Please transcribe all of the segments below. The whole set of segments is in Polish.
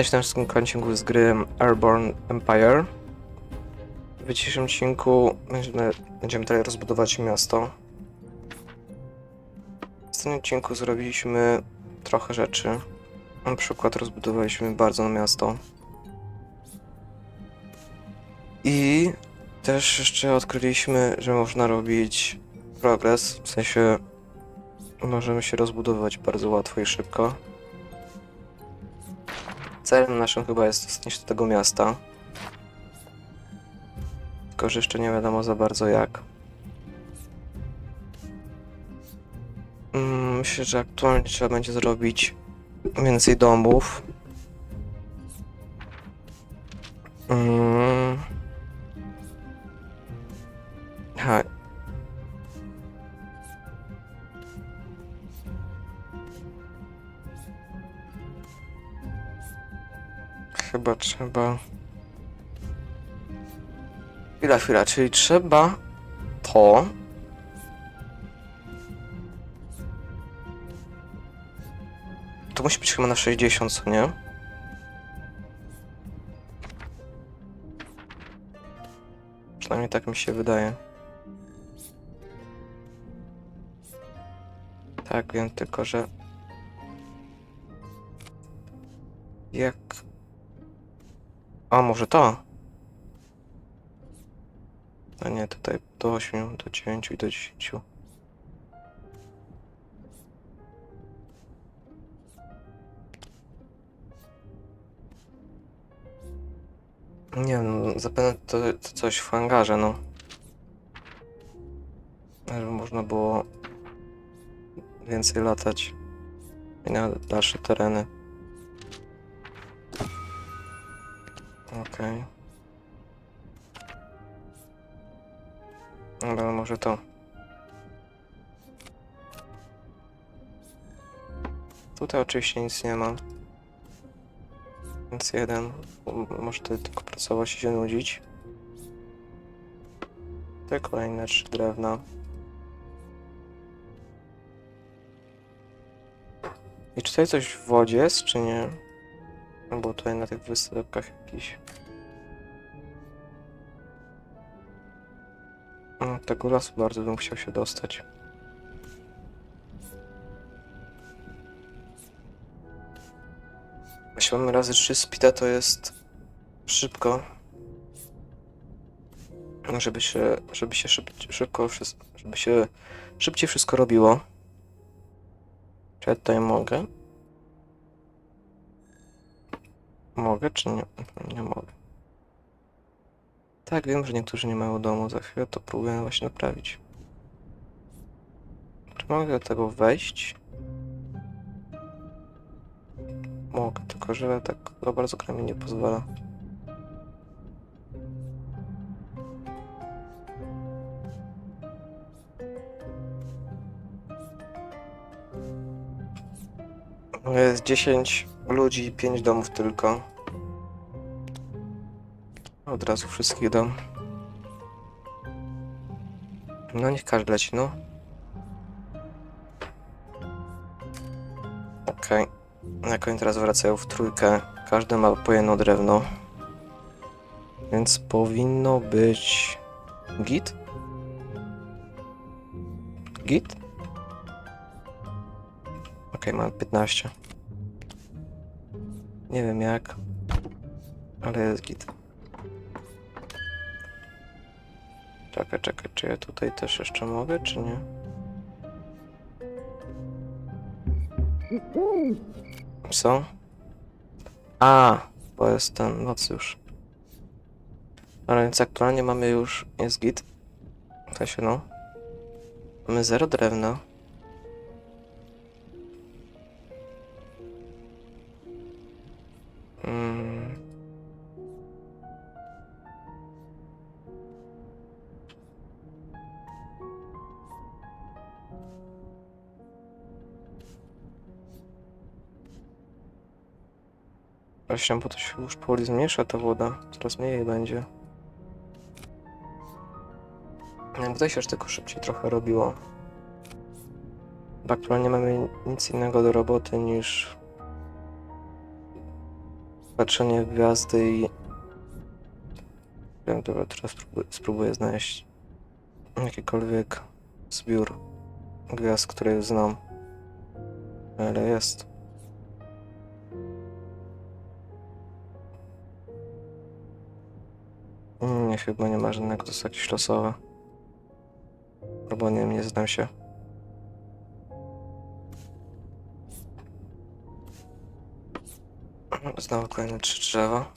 Witajcie na wszystkim odcinku z gry Airborne Empire. W dzisiejszym odcinku będziemy, będziemy dalej rozbudować miasto. W ostatnim odcinku zrobiliśmy trochę rzeczy. Na przykład rozbudowaliśmy bardzo miasto. I też jeszcze odkryliśmy, że można robić progres, w sensie możemy się rozbudowywać bardzo łatwo i szybko. Celem naszym chyba jest zniszczenie tego miasta. Tylko, że jeszcze nie wiadomo za bardzo jak. Mm, Myślę, że aktualnie trzeba będzie zrobić więcej domów. Mm. Chwila, czyli trzeba to. To musi być chyba na 60, co nie? Przynajmniej tak mi się wydaje. Tak, wiem tylko, że. Jak a może to? A nie, tutaj do 8, do 9 i do 10. Nie no, zapewne to, to coś w hangarze, no. Żeby można było więcej latać i na dalsze tereny. Okej. Dobra, może to. Tutaj oczywiście nic nie ma. Więc jeden. Może tutaj tylko pracować i się nudzić. Te kolejne trzy drewna. I czy tutaj coś w wodzie jest, czy nie? Albo tutaj na tych wysepkach jakiś. Tego lasu bardzo bym chciał się dostać. Jeśli mamy razy 3 speeda, to jest szybko. Żeby się, żeby się szyb, szybko, żeby się szybciej wszystko robiło. Czy ja tutaj mogę? Mogę czy nie? Nie mogę. Tak, wiem, że niektórzy nie mają domu. Za chwilę to próbuję właśnie naprawić. Czy mogę do tego wejść? Mogę, tylko że tak za bardzo gra nie pozwala. Jest 10 ludzi i 5 domów tylko. Od razu wszystkich dam. No niech każdy leci, no. Okej. Jak oni teraz wracają w trójkę, każdy ma po jedno drewno. Więc powinno być... Git? Git? Okej, mamy 15. Nie wiem jak, ale jest git. Czekaj, czekaj, czy ja tutaj też jeszcze mogę, czy nie? Co? A, bo jest ten noc już. Ale więc aktualnie mamy już, jest git. W sensie no. Mamy zero drewna. Właśnie, bo to się już powoli zmniejsza ta woda. Coraz mniej jej będzie. Tutaj się już tylko szybciej trochę robiło. Bo aktualnie mamy nic innego do roboty niż Patrzenie w gwiazdy i... Wiem, dobra, teraz spróbuję, spróbuję znaleźć jakikolwiek zbiór gwiazd, które znam. Ale jest. Chyba nie ma żadnego, to jest losowe. Albo nie nie znam się. Znowu kolejne trzy drzewa.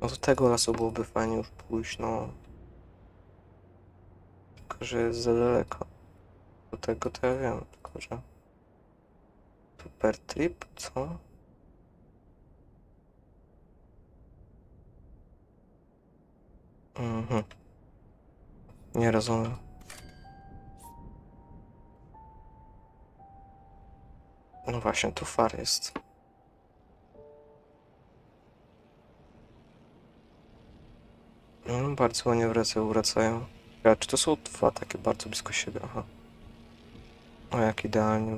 No do tego lasu byłoby fajnie już pójść, no. Tylko, że jest za daleko. Do tego to ja wiem, tylko że... Super trip, co? Mhm. Nie rozumiem. No właśnie, tu far jest. No, bardzo ładnie wracają, wracają. A czy to są dwa takie bardzo blisko siebie? Aha. O, jak idealnie.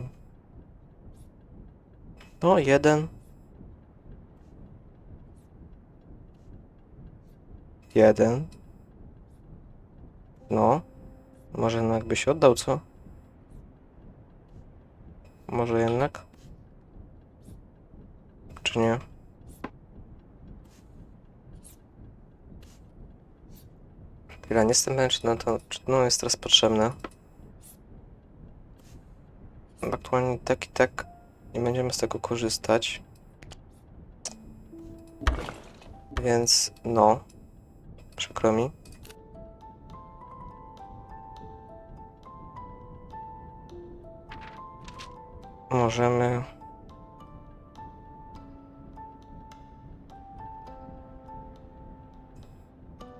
No, jeden. Jeden. No. Może jednak by się oddał, co? Może jednak? Czy nie? Chwila, nie jestem pewien, czy, na to, czy no jest teraz potrzebne. Aktualnie tak i tak nie będziemy z tego korzystać. Więc no. Przykro mi. Możemy.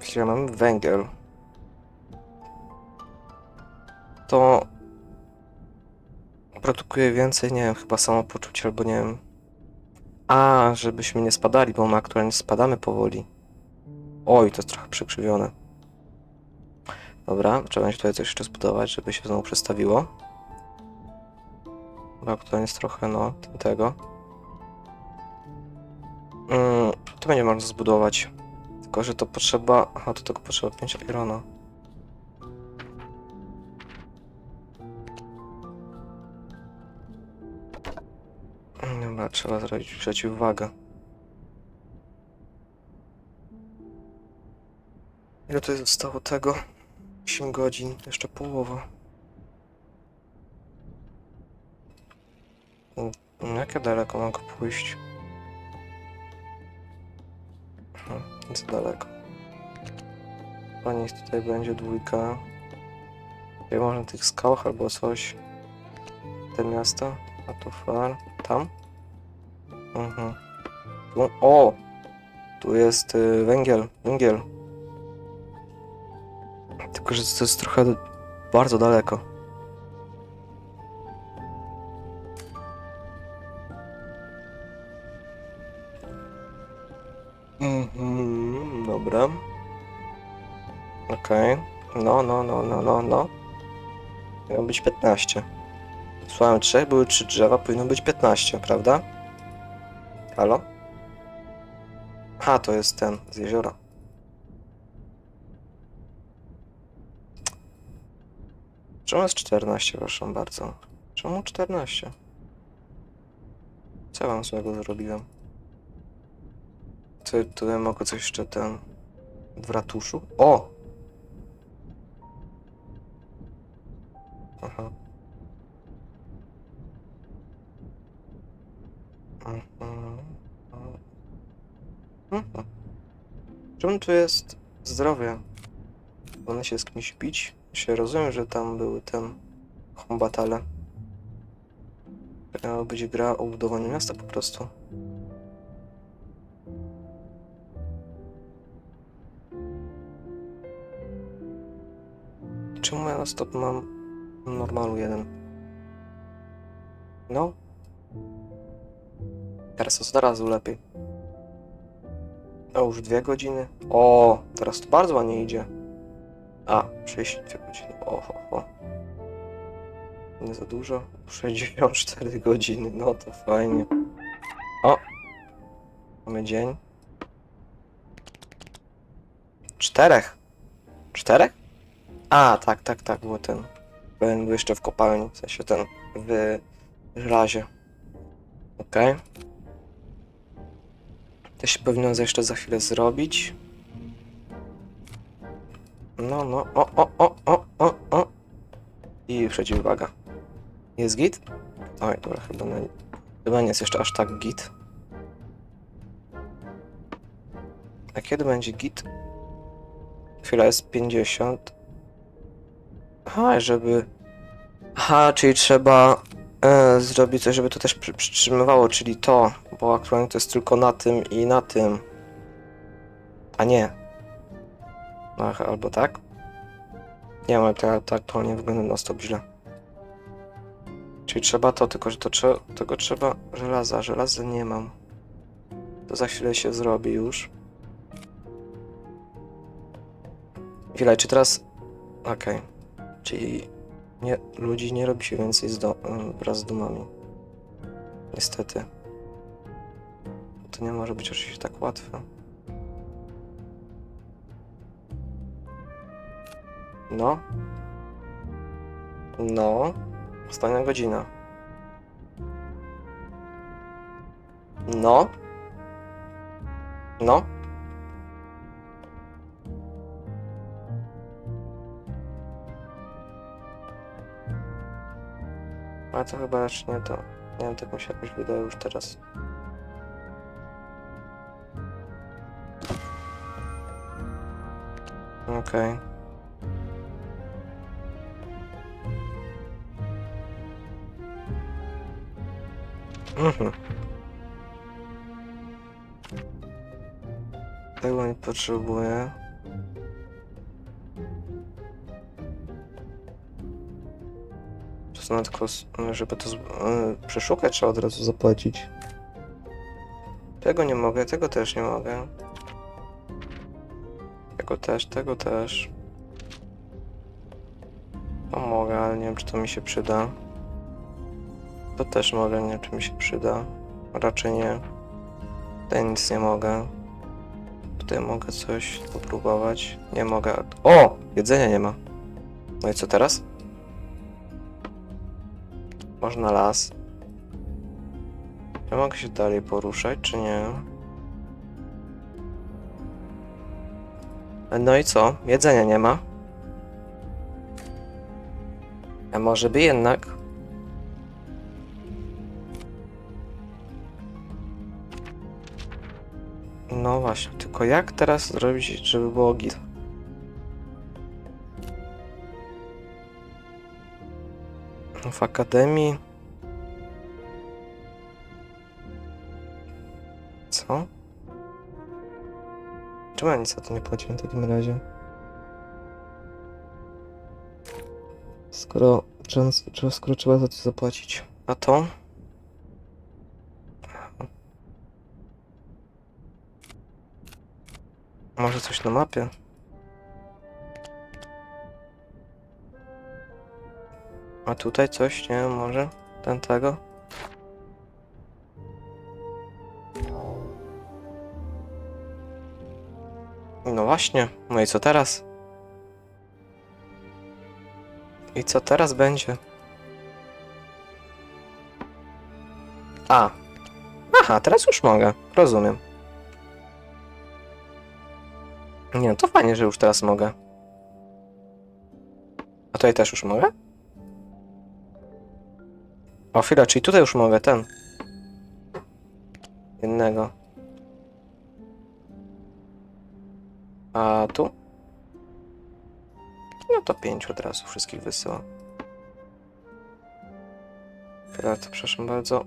Chwilę, mamy węgiel. To produkuje więcej, nie wiem, chyba samopoczucia, albo nie wiem. A, żebyśmy nie spadali, bo my aktualnie spadamy powoli. Oj, to jest trochę przykrzywione. Dobra, trzeba będzie tutaj coś jeszcze zbudować, żeby się znowu przestawiło. Bo aktualnie jest trochę, no, tego. Mm, to będzie można zbudować. Tylko, że to potrzeba... Aha, do tego potrzeba 5 irona. Dobra, trzeba zrobić przeciwwagę. Ile to zostało tego? 8 godzin, jeszcze połowa. Mm, Jak ja daleko mogę pójść? Hmm, za daleko. Niech tutaj będzie dwójka. Ja może na tych skałach albo coś. Te miasta. A tu far. Tam? Mhm. Tu, o! Tu jest y, węgiel. Węgiel. Tylko, że to jest trochę bardzo daleko. Mhm, dobra. Okej. No, no, no, no, no, no. Miało być 15. Słuchałem trzech, były trzy drzewa, powinno być 15, prawda? Halo? Ha, to jest ten, z jeziora. Czemu jest 14, proszę bardzo? Czemu 14? Co wam złego zrobiłem? Co, tu ja mogę coś jeszcze ten... W ratuszu? O! Aha. Mhm. Mhm. Czemu tu jest zdrowie? One się z kimś bić? Się rozumiem, że tam były ten kombatale. Miała być gra o budowaniu miasta po prostu. Czemu ja na stop mam normalu jeden? No. Teraz jest od razu lepiej. O, już dwie godziny. O, teraz to bardzo ładnie idzie. A, 62 godziny. Oho, ho. Nie za dużo. 64 godziny, no to fajnie. O, Mamy dzień. Czterech. Czterech? A, tak, tak, tak, było ten. Byłem był jeszcze w kopalni, w sensie ten w żelazie. Okej. To się powinno jeszcze za chwilę zrobić. No, no, o, o, o, o, o, o. I przeciwwaga. Jest git? Oj, dobra, chyba, chyba nie jest jeszcze aż tak git. A kiedy będzie git? Chwila jest 50. Aha, żeby... Aha, czyli trzeba e, zrobić coś, żeby to też przy, przytrzymywało, czyli to, bo aktualnie to jest tylko na tym i na tym. A nie. Ach, albo tak? Nie, ale to, to aktualnie wygląda na stop źle. Czyli trzeba to, tylko że to tego trzeba żelaza. Żelaza nie mam. To za chwilę się zrobi już. Chwila, czy teraz... Okej. Czyli nie, ludzi nie robi się więcej z do, wraz z domami. Niestety. To nie może być oczywiście tak łatwe. No. No. Ostatnia godzina. No. No. Ale to chyba raczej nie to. Nie wiem, tak mi się jakoś wydaje już teraz. Okej. Mhm. Tego nie potrzebuję. To są tylko, żeby to yy, przeszukać, trzeba od razu zapłacić. Tego nie mogę, tego też nie mogę. Tego też, tego też. To mogę, ale nie wiem, czy to mi się przyda. To też mogę, nie czy mi się przyda. Raczej nie. Tutaj nic nie mogę. Tutaj mogę coś popróbować. Nie mogę. O! Jedzenia nie ma. No i co teraz? Można las. Ja mogę się dalej poruszać, czy nie? No i co? Jedzenia nie ma. A może by jednak? No właśnie, tylko jak teraz zrobić, żeby było git? W akademii. Co? Czemu ja nic za to nie płaciłem w takim razie? Skoro, skoro trzeba za to zapłacić. A to? Może coś na mapie? A tutaj coś, nie może? Ten tego? No właśnie, no i co teraz? I co teraz będzie? A. Aha, teraz już mogę. Rozumiem. Nie, no to fajnie, że już teraz mogę. A tutaj też już mogę? O chwila, czyli tutaj już mogę, ten. Jednego. A tu? No to pięć od razu wszystkich wysyłam. Chwila, to przepraszam bardzo.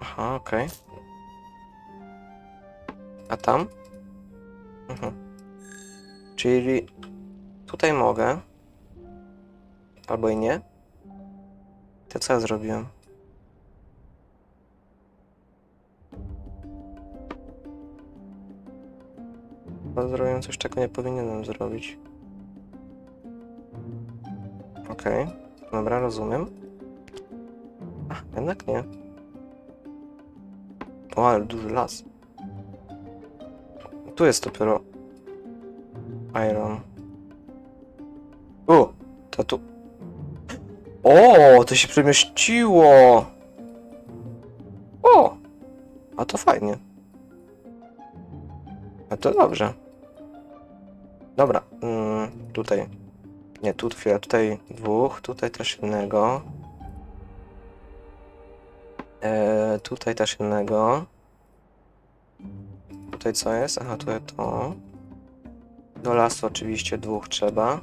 Aha, okej. A tam? Mhm. Czyli tutaj mogę. Albo i nie. To co ja zrobiłem? Chyba zrobiłem coś, czego nie powinienem zrobić. Okej. Dobra, rozumiem. A, jednak nie. O, ale duży las. Tu jest dopiero iron. U, to tu. O, to się przemieściło. O, a to fajnie. A to dobrze. Dobra, mm, tutaj. Nie, tu chwilę, tutaj dwóch, tutaj też jednego. E, tutaj też jednego. Tutaj co jest? Aha, tutaj to. Do lasu oczywiście dwóch trzeba.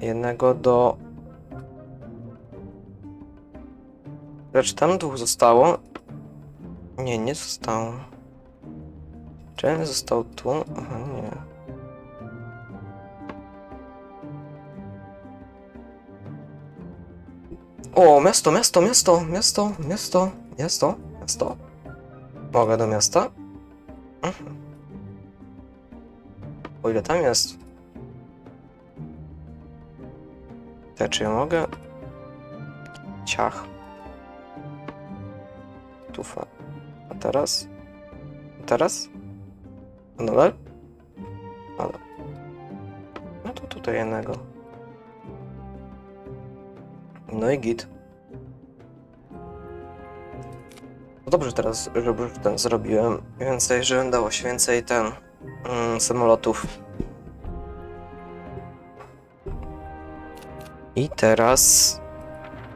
Jednego do... Lecz tam dwóch zostało? Nie, nie zostało. Czy został tu? Aha, nie. O, miasto, miasto, miasto, miasto, miasto, miasto, miasto. Mogę do miasta? Mhm. Ile tam jest? Te, czy ja mogę? Ciach. Tufa. A teraz? A teraz? A nadal? Ale. No to tutaj jednego. No i git. No dobrze teraz, że ten zrobiłem. Więcej, żebym dało się więcej ten mm, samolotów. I teraz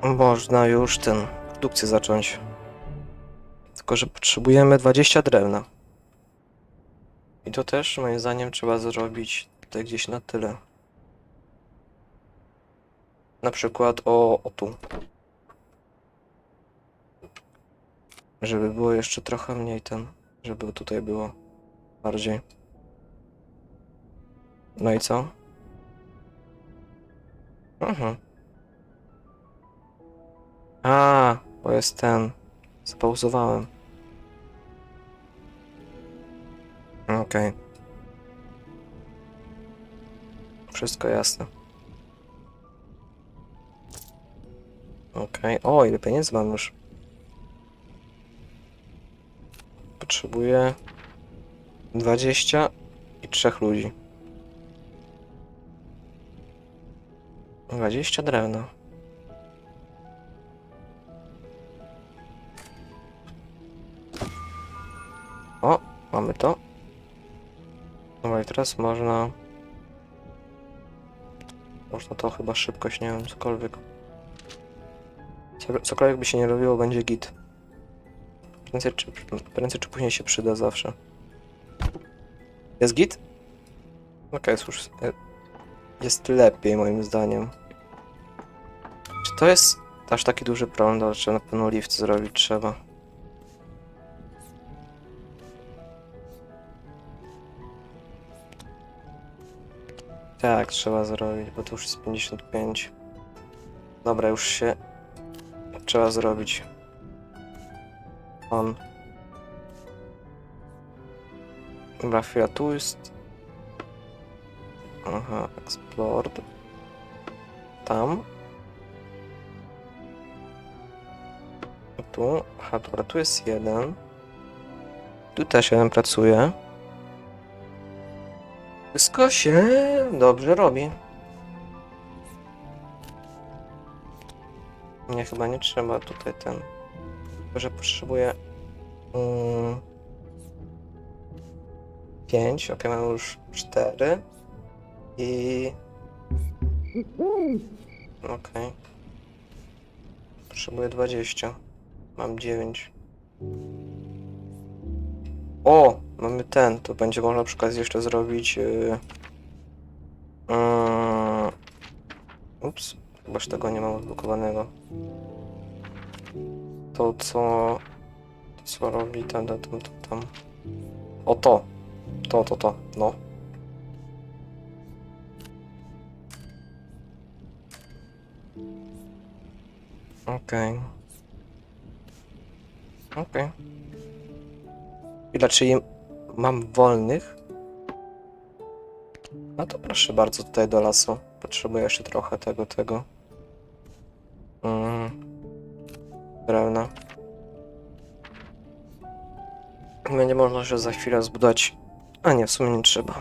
można już ten produkcję zacząć. Tylko, że potrzebujemy 20 drewna. I to też moim zdaniem trzeba zrobić tutaj gdzieś na tyle. Na przykład o, o tu. Żeby było jeszcze trochę mniej ten, żeby tutaj było bardziej. No i co? Mhm. A, bo jest ten. Spauzowałem. Okej. Wszystko jasne. Okej. O, ile pieniędzy mam już? Potrzebuję 20 i 3 ludzi. 20 drewna. O, mamy to. Dobra, i teraz można... Można to chyba szybkość, nie wiem, cokolwiek. Co- Cokolwiek by się nie robiło, będzie git. Prędzej czy, prędzej czy później się przyda zawsze. Jest git? Okej, jest już... Jest lepiej moim zdaniem. Czy to jest aż taki duży problem? Trzeba na pewno lift zrobić trzeba. Tak, trzeba zrobić, bo to już jest 55. Dobra, już się trzeba zrobić. On. Dobra, chwila, tu jest. Aha, explored. Tam. Tu. Aha, dobra, tu jest jeden. Tu też jeden pracuje. Wszystko się dobrze robi. Nie, chyba nie trzeba tutaj ten. Tylko, że potrzebuję. Mm, 5, ok, mam już 4. I. Okej. Potrzebuję 20. Mam 9. O! Mamy ten. To będzie można przy okazji jeszcze zrobić. Yy... Yy... Ups. Chybaż tego nie mam odblokowanego. To co... To co robi tam, tam, tam, tam. O to! To, to, to. No. Okej. Okej. Ile, czyli mam wolnych? No to proszę bardzo tutaj do lasu. Potrzebuję jeszcze trochę tego, tego. Mm. Drewna. Będzie można się za chwilę zbudować. A nie, w sumie nie trzeba.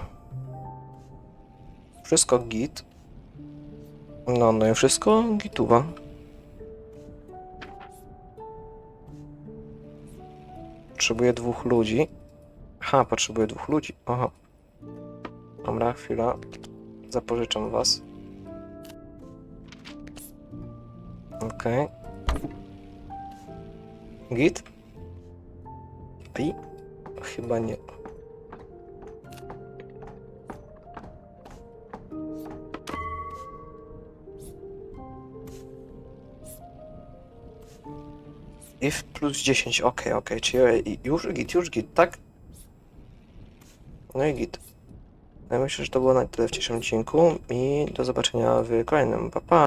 Wszystko git. No, no i wszystko gituwa. Potrzebuję dwóch ludzi. Aha, potrzebuję dwóch ludzi. Aha. Dobra, chwila. Zapożyczam was. Okej. Git? I? Chyba nie. Plus 10, okej, okej, czyli już git, już git, tak? No i git. Ja myślę, że to było na tyle w dzisiejszym odcinku i do zobaczenia w kolejnym. Pa, pa!